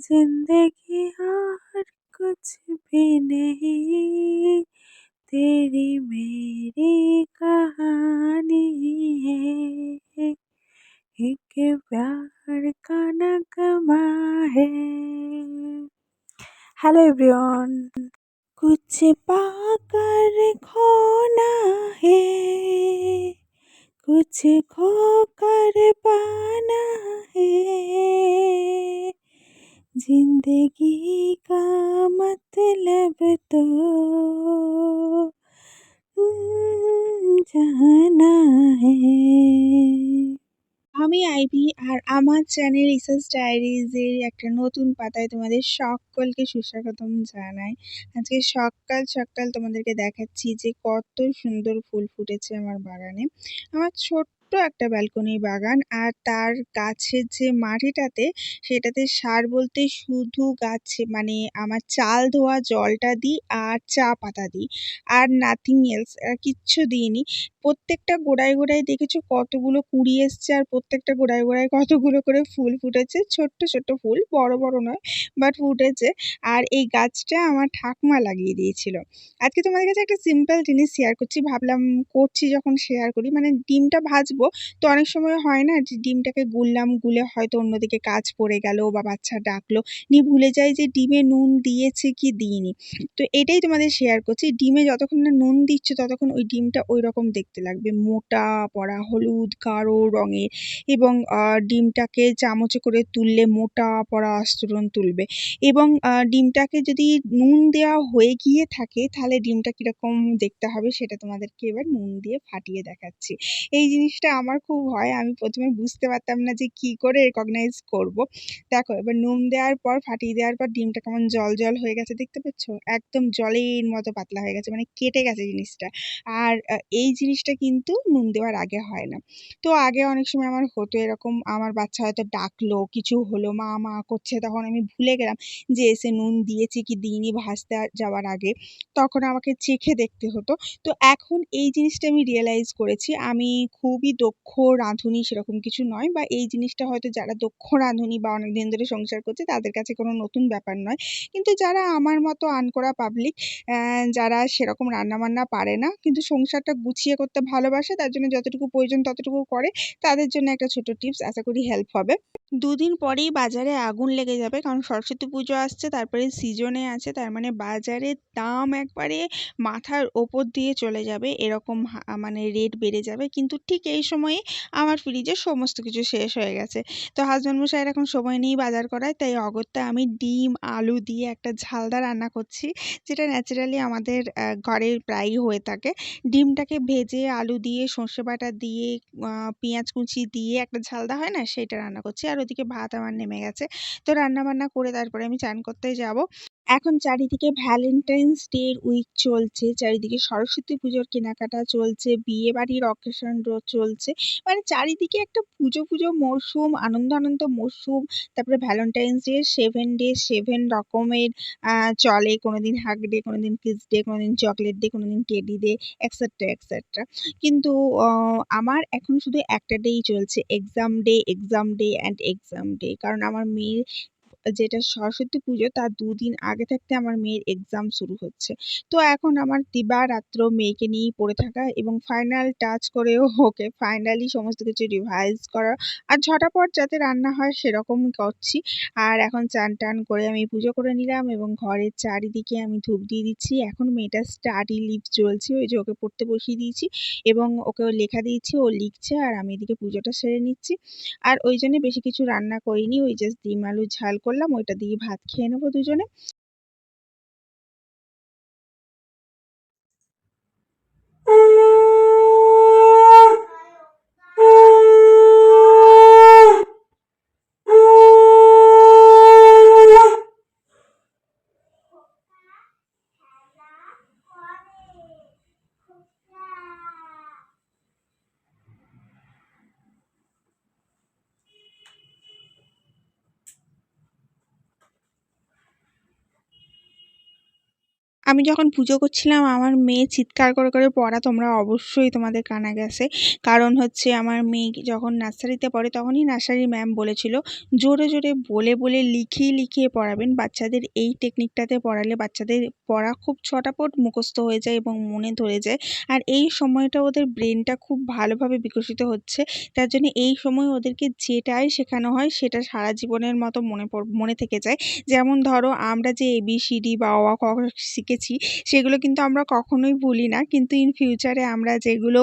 ज़िंदगी हाँ, और कुछ भी नहीं। तेरी मेरी कहानी है। एक प्यार का नगमा है। हेलो एवरीवन कुछ पाकर खोना है। कुछ खोकर पाना है। जिंदगी का मतलब तो हम्म, जाना है আমি আইভি আর আমার চ্যানেল রিসার্চ ডায়েরিজের একটা নতুন পাতায় তোমাদের সকলকে সুস্বাগতম জানাই আজকে সকাল সকাল তোমাদেরকে দেখাচ্ছি যে কত সুন্দর ফুল ফুটেছে আমার বাগানে আমার ছোট্ট একটা ব্যালকনি বাগান আর তার গাছের যে মাটিটাতে সেটাতে সার বলতে শুধু গাছে মানে আমার চাল ধোয়া, জলটা দিই আর চা পাতা দিই আর নাথিং এলস আর কিচ্ছু দিইনি। প্রত্যেকটা গোড়ায় গোড়ায় দেখেছ কতগুলো কুড়ি এসছে আর প্রত্যেকটা গোড়ায় গোড়ায় কতগুলো করে ফুল ফুটেছে। ছোট্ট ছোট্ট ফুল, বড় বড় নয় বাট ফুটেছে। আর এই গাছটা আমার ঠাকুমা লাগিয়ে দিয়েছিল। আজকে তোমাদের কাছে একটা সিম্পল জিনিস শেয়ার করছি। ভাবলাম করছি যখন শেয়ার করি মানে ডিমটা ভাজবো তো অনেক সময় হয় না যে ডিমটাকে গুললাম, গুলে হয়তো অন্যদিকে কাজ পড়ে গেল বা বাচ্চা ডাকলো। নিয়ে ভুলে যাই যে ডিমে নুন দিয়েছে কি দিইনি। তো এটাই তোমাদের শেয়ার করছি। ডিমে যতক্ষণ না নুন দিচ্ছ, ততক্ষণ ওই ডিমটা ওই রকম দেখতে লাগবে। মোটা, পড়া হলুদ, গাঢ় রঙের এবং ডিমটাকে চামচে করে তুললে মোটা, পড়া আস্তরণ তুলবে। এবং ডিমটাকে যদি নুন দেওয়া হয়ে গিয়ে থাকে, তাহলে ডিমটা কীরকম দেখতে হবে সেটা তোমাদেরকে এবার নুন দিয়ে ফাটিয়ে দেখাচ্ছি। এই জিনিসটা আমার খুব হয় আমি প্রথমে বুঝতে পারতাম না যে কি করে রেকগনাইজ করব। দেখো, এবার নুন দেওয়ার পর, ফাটিয়ে দেওয়ার পর ডিমটা কেমন জল জল হয়ে গেছে দেখতে পাচ্ছ? একদম জলের মতো পাতলা হয়ে গেছে মানে কেটে গেছে জিনিসটা। আর এই জিনিসটা কিন্তু নুন দেওয়ার আগে হয় না। তো আগে অনেক সময় আমার হতো এরকম, আমার বাচ্চা হয়তো ডাকলো, কিছু হলো, মা মা করছে, তখন আমি ভুলে গেলাম যে এসে নুন দিয়েছি কি দিইনি ভাজতে যাওয়ার আগে। তখন আমাকে চেখে দেখতে হতো। তো এখন এই জিনিসটা আমি রিয়েলাইজ করেছি, আমি খুবই দক্ষ রাঁধুনি সেরকম কিছু নয় বা এই জিনিসটা হয়তো যারা দক্ষ রাঁধুনি বা অনেক দিন ধরে সংসার করছে, তাদের কাছে কোনো নতুন ব্যাপার নয়। কিন্তু যারা আমার মতো আনকরা পাবলিক যারা সেরকম রান্নাবান্না পারে না, কিন্তু সংসারটা গুছিয়ে করতে ভালোবাসে, তার জন্য যতটুকু প্রয়োজন ততটুকু করে, তাদের জন্য একটা ছোটো টিপস আশা করি হেল্প হবে। দুদিন পরেই বাজারে আগুন লেগে যাবে, কারণ সরস্বতী পুজো আসছে, তারপরে সিজনে আছে, তার মানে বাজারে দাম একবারে মাথার ওপর দিয়ে চলে যাবে, এরকম মানে রেট বেড়ে যাবে। কিন্তু ঠিক এই সময়ে আমার ফ্রিজে সমস্ত কিছু শেষ হয়ে গেছে। তো হাজব্যান্ড মশাইয়ের এখন সময় নেই বাজার করায়, তাই অগত্যা আমি ডিম, আলু দিয়ে একটা ঝালদা রান্না করছি, যেটা ন্যাচারালি আমাদের ঘরের প্রায়ই হয়ে থাকে। ডিমটাকে ভেজে আলু দিয়ে, সর্ষে বাটা দিয়ে পেঁয়াজ কুচি দিয়ে একটা ঝালদা হয় না, সেইটা রান্না করছি। আর ওদিকে ভাত আমার নেমে গেছে। তো রান্না বান্না করে তারপরে আমি চান করতে যাব। এখন চারিদিকে ভ্যালেন্টাইন্স ডের উইক চলছে, চারিদিকে সরস্বতী পুজোর কেনাকাটা চলছে, বিয়ে বাড়ির অকেশন চলছে মানে চারিদিকে একটা পুজো পুজো মরশুম আনন্দ আনন্দ মরশুম তারপরে Valentine's day seven day seven রকমের চলে কোনো দিন হাগ ডে কোনো দিন কিস ডে কোনো দিন চকলেট ডে কোনো দিন টেডি ডে এক্সেট্রা এক্সেট্রা কিন্তু আমার এখন শুধু একটা ডেই চলছে exam day exam day and exam day কারণ আমার মেয়ের যেটা সরস্বতী পুজো, তার দুদিন আগে থাকতে আমার মেয়ের এক্সাম শুরু হচ্ছে। তো এখন আমার দিবারাত্র মেয়েকে নিয়েই পড়ে থাকা এবং ফাইনাল টাচ করেও ওকে ফাইনালি সমস্ত কিছু রিভাইজ করা। আর ঝটাপট যাতে রান্না হয় সেরকম করছি। আর এখন চান টান করে আমি পুজো করে নিলাম এবং ঘরের চারিদিকে আমি ধূপ দিয়ে দিচ্ছি। এখন মেয়েটার স্টাডি লিভ চলছে, ওই যে ওকে পড়তে বসিয়ে দিয়েছি এবং ওকে লেখা দিয়েছি, ও লিখছে আর আমি এদিকে পুজোটা সেরে নিচ্ছি। আর ওই জন্যে বেশি কিছু রান্না করিনি, ওই জাস্ট ডিম আলু ঝাল করলাম। ওইটা দিয়ে ভাত খেয়ে নেব দুজনে। আমি যখন পুজো করছিলাম, আমার মেয়ে চিৎকার করে করে, পড়া তোমরা অবশ্যই তোমাদের কানা গেছে। কারণ হচ্ছে আমার মেয়ে যখন নার্সারিতে পড়ে, তখনই নার্সারি ম্যাম বলেছিল, জোরে জোরে বলে বলে লিখিয়ে লিখিয়ে পড়াবেন। বাচ্চাদের এই টেকনিকটাতে পড়ালে বাচ্চাদের পড়া খুব ছটাপট মুখস্থ হয়ে যায় এবং মনে ধরে যায়। আর এই সময়টা ওদের ব্রেনটা খুব ভালোভাবে বিকশিত হচ্ছে। তার জন্য এই সময় ওদেরকে যেটাই শেখানো হয়, সেটা সারা জীবনের মতো মনে মনে থেকে যায়। যেমন ধরো, আমরা যে এবিসিডি বা অ, ক, খ শিখেছি সেগুলো কিন্তু আমরা কখনোই ভুলি না। কিন্তু ইন ফিউচারে আমরা যেগুলো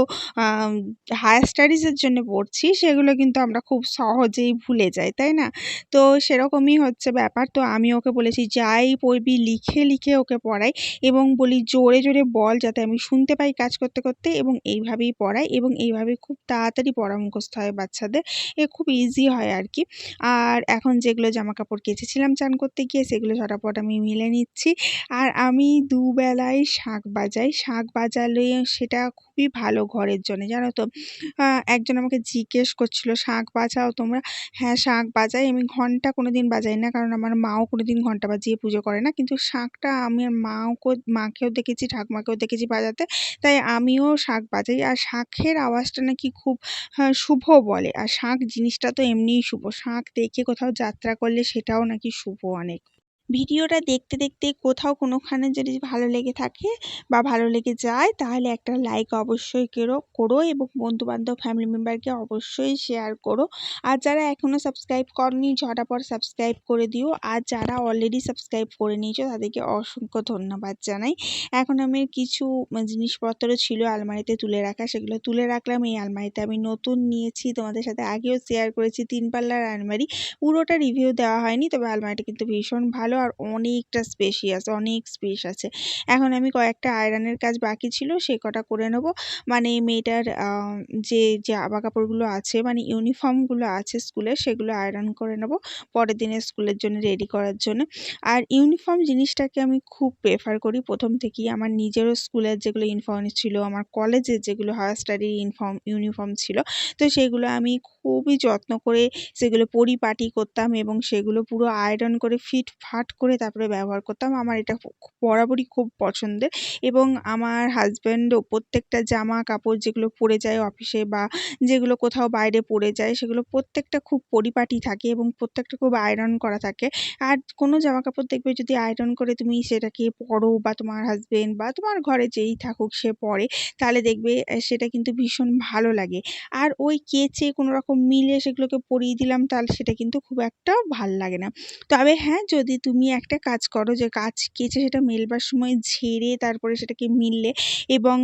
হায়ার স্টাডিজের জন্য পড়ছি, সেগুলো কিন্তু আমরা খুব সহজেই ভুলে যাই, তাই না? তো সেরকমই হচ্ছে ব্যাপার। তো আমি ওকে বলেছি, যাই পড়বি, লিখে লিখে ওকে পড়াই এবং বলি জোরে জোরে বল যাতে আমি শুনতে পাই কাজ করতে করতে এবং এইভাবেই পড়াই এবং এইভাবে খুব তাড়াতাড়ি পড়া মুখস্থ হয় বাচ্চাদের। এ খুব ইজি হয় আর কি আর এখন যেগুলো জামা কাপড় কেচেছিলাম চান করতে গিয়ে, সেগুলো ঝটাপট আমি মিলে নিচ্ছি। আর আমি দুবেলায় শাঁখ বাজাই। শাঁখ বাজালে সেটা খুবই ভালো ঘরের জন্যে, জানো তো। একজন আমাকে জিজ্ঞেস করছিল শাঁখ বাজাও তোমরা? হ্যাঁ শাঁখ বাজাই। আমি ঘণ্টা কোনো দিন বাজাই না, কারণ আমার মাও কোনো দিন ঘণ্টা বাজিয়ে পুজো করে না। কিন্তু শাঁখটা আমি মাকেও মাকেও দেখেছি, ঠাকুমাকেও দেখেছি বাজাতে। তাই আমিও শাঁখ বাজাই। আর শাঁখের আওয়াজটা নাকি খুব শুভ বলে। আর শাঁখ জিনিসটা তো এমনিই শুভ। শাঁখ দেখে কোথাও যাত্রা করলে সেটাও নাকি শুভ অনেক। ভিডিওটা দেখতে দেখতে কোথাও কোনোখানে যদি ভালো লেগে থাকে বা ভালো লেগে যায়, তাহলে একটা লাইক অবশ্যই কেরো, করো এবং বন্ধুবান্ধব ফ্যামিলি মেম্বারকে অবশ্যই শেয়ার করো। আর যারা এখনও সাবস্ক্রাইব করনি, ঝটাপট সাবস্ক্রাইব করে দিও। আর যারা অলরেডি সাবস্ক্রাইব করে নিয়েছো, তাদেরকে অসংখ্য ধন্যবাদ জানাই। এখন আমি কিছু জিনিসপত্র ছিল আলমারিতে তুলে রাখা, সেগুলো তুলে রাখলাম। এই আলমারিতে আমি নতুন নিয়েছি, তোমাদের সাথে আগেও শেয়ার করেছি। তিন পাল্লার আলমারি। পুরোটা রিভিউ দেওয়া হয়নি, তবে আলমারিটা কিন্তু ভীষণ ভালো। আর অনেকটা স্পেশিয়াস অনেক স্পেস আছে। এখন আমি কয়েকটা আয়রনের কাজ বাকি ছিল, সে কটা করে নেব। মানে মেয়েটার যে যে জামা কাপড়গুলো আছে মানে ইউনিফর্মগুলো আছে স্কুলে, সেগুলো আয়রন করে নেব পরের দিনে স্কুলের জন্য রেডি করার জন্য। আর ইউনিফর্ম জিনিসটাকে আমি খুব প্রেফার করি। প্রথম থেকেই আমার নিজেরও স্কুলের যেগুলো ইউনিফর্ম ছিল, আমার কলেজের যেগুলো হায়ার স্টাডির ইউনিফর্ম ইউনিফর্ম ছিল, তো সেগুলো আমি খুবই যত্ন করে সেগুলো পরিপাটি করতাম এবং সেগুলো পুরো আয়রন করে ফিট ফাট করে তারপরে ব্যবহার করতাম। আমার এটা বরাবরই খুব পছন্দের এবং আমার হাজব্যান্ডও প্রত্যেকটা জামা কাপড় যেগুলো পরে যায় অফিসে বা যেগুলো কোথাও বাইরে পরে যায়, সেগুলো প্রত্যেকটা খুব পরিপাটি থাকে এবং প্রত্যেকটা খুব আয়রন করা থাকে। আর কোনো জামা কাপড় দেখবে যদি আয়রন করে তুমি সেটাকে পরো বা তোমার হাজব্যান্ড বা তোমার ঘরে যেই থাকুক সে পরে, তাহলে দেখবে সেটা কিন্তু ভীষণ ভালো লাগে। আর ওই কেচে কোনো রকম মিলে সেগুলোকে পরিয়ে দিলাম তাহলে সেটা কিন্তু খুব একটা ভালো লাগে না। তবে হ্যাঁ যদি তুমি একটা কাজ করো যে কাজ কেচে সেটা মেলবার সময় ঝেড়ে তারপরে সেটাকে মিললে এবং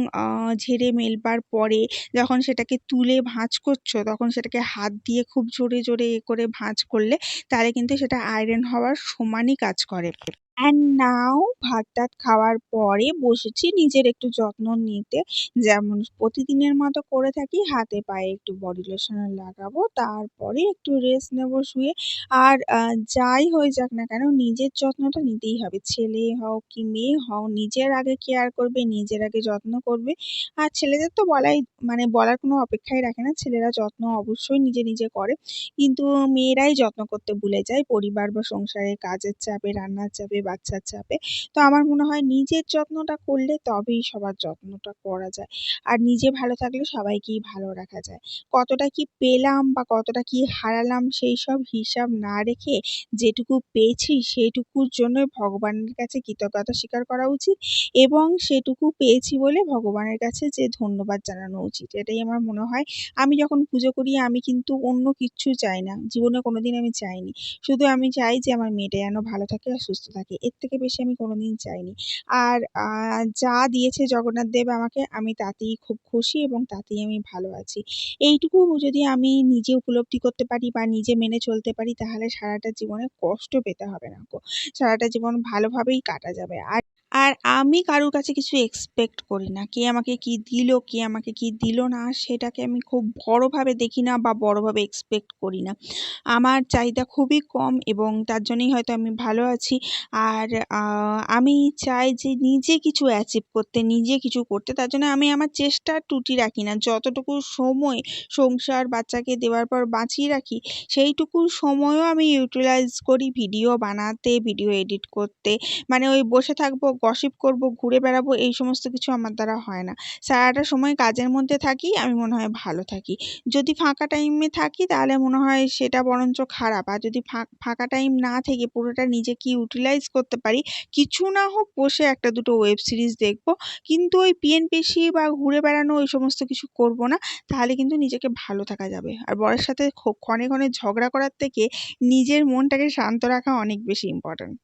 ঝেড়ে মেলবার পরে যখন সেটাকে তুলে ভাঁজ করছ, তখন সেটাকে হাত দিয়ে খুব জোরে জোরে এ করে ভাঁজ করলে তাহলে কিন্তু সেটা আয়রন হওয়ার সমানই কাজ করে। অ্যান্ড নাও ভাত টাত খাওয়ার পরে বসেছি নিজের একটু যত্ন নিতে। যেমন প্রতিদিনের মতো করে থাকি, হাতে পায়ে একটু বডি লোশন লাগাবো, তারপরে একটু রেস্ট নেব শুয়ে। আর যাই হয়ে যাক না কেন, নিজের যত্নটা নিতেই হবে। ছেলে হও কি মেয়ে হও নিজের আগে কেয়ার করবে, নিজের আগে যত্ন করবে। আর ছেলেদের তো বলাই মানে বলার কোনো অপেক্ষাই রাখে না। ছেলেরা যত্ন অবশ্যই নিজে নিজে করে। কিন্তু মেয়েরাই যত্ন করতে ভুলে যায়। পরিবার বা সংসারের কাজের চাপে, রান্নার চাপে বাচ্চার চাপে। তো আমার মনে হয় নিজের যত্নটা করলে তবেই সবার যত্নটা করা যায়। আর নিজে ভালো থাকলে সবাইকেই ভালো রাখা যায়। কতটা কি পেলাম বা কতটা কি হারালাম সেই সব হিসাব না রেখে যেটুকু পেয়েছি সেটুকুর জন্যই ভগবানের কাছে কৃতজ্ঞতা স্বীকার করা উচিত এবং সেটুকু পেয়েছি বলে ভগবানের কাছে যে ধন্যবাদ জানানো উচিত, এটাই আমার মনে হয়। আমি যখন পুজো করি, আমি কিন্তু অন্য কিচ্ছু চাই না। জীবনে কোনো দিন আমি চাইনি। শুধু আমি চাই যে আমার মেয়েটা যেন ভালো থাকে আর সুস্থ থাকে। এর থেকে বেশি আমি কোনো দিন চাইনি। আর যা দিয়েছে জগন্নাথ দেব আমাকে, আমি তাতেই খুব খুশি এবং তাতেই আমি ভালো আছি। এইটুকু যদি আমি নিজে উপলব্ধি করতে পারি বা নিজে মেনে চলতে পারি, তাহলে সারাটা জীবনে কষ্ট পেতে হবে না সারাটা জীবন ভালোভাবেই কাটা যাবে। আর আর আমি কারোর কাছে কিছু এক্সপেক্ট করি না। কে আমাকে কি দিল, কে আমাকে কি দিল না, সেটাকে আমি খুব বড়োভাবে দেখি না বা বড়োভাবে এক্সপেক্ট করি না। আমার চাহিদা খুবই কম এবং তার জন্যই হয়তো আমি ভালো আছি। আর আমি চাই যে নিজে কিছু অ্যাচিভ করতে, নিজে কিছু করতে। তার জন্য আমি আমার চেষ্টা টুটি রাখি না। যতটুকু সময় সংসার বাচ্চাকে দেওয়ার পর বাঁচিয়ে রাখি, সেইটুকু সময়ও আমি ইউটিলাইজ করি। ভিডিও বানাতে, ভিডিও এডিট করতে। মানে ওই বসে থাকব গসিপ করব, ঘুরে বেড়াবো, এই সমস্ত কিছু আমার দ্বারা হয় না। সারাটা সময় কাজের মধ্যে থাকি, আমি মনে হয় ভালো থাকি। যদি ফাঁকা টাইমে থাকি, তাহলে মনে হয় সেটা বরঞ্চ খারাপ। আর যদি ফাঁকা টাইম না থেকে পুরোটা নিজেকে ইউটিলাইজ করতে পারি, কিছু না হোক বসে একটা দুটো ওয়েব সিরিজ দেখব। কিন্তু ওই পিএনপিসি বা ঘুরে বেড়ানো, ওই সমস্ত কিছু করব না, তাহলে কিন্তু নিজেকে ভালো থাকা যাবে। আর বরের সাথে ক্ষণে ক্ষণে ঝগড়া করার থেকে নিজের মনটাকে শান্ত রাখা অনেক বেশি ইম্পর্ট্যান্ট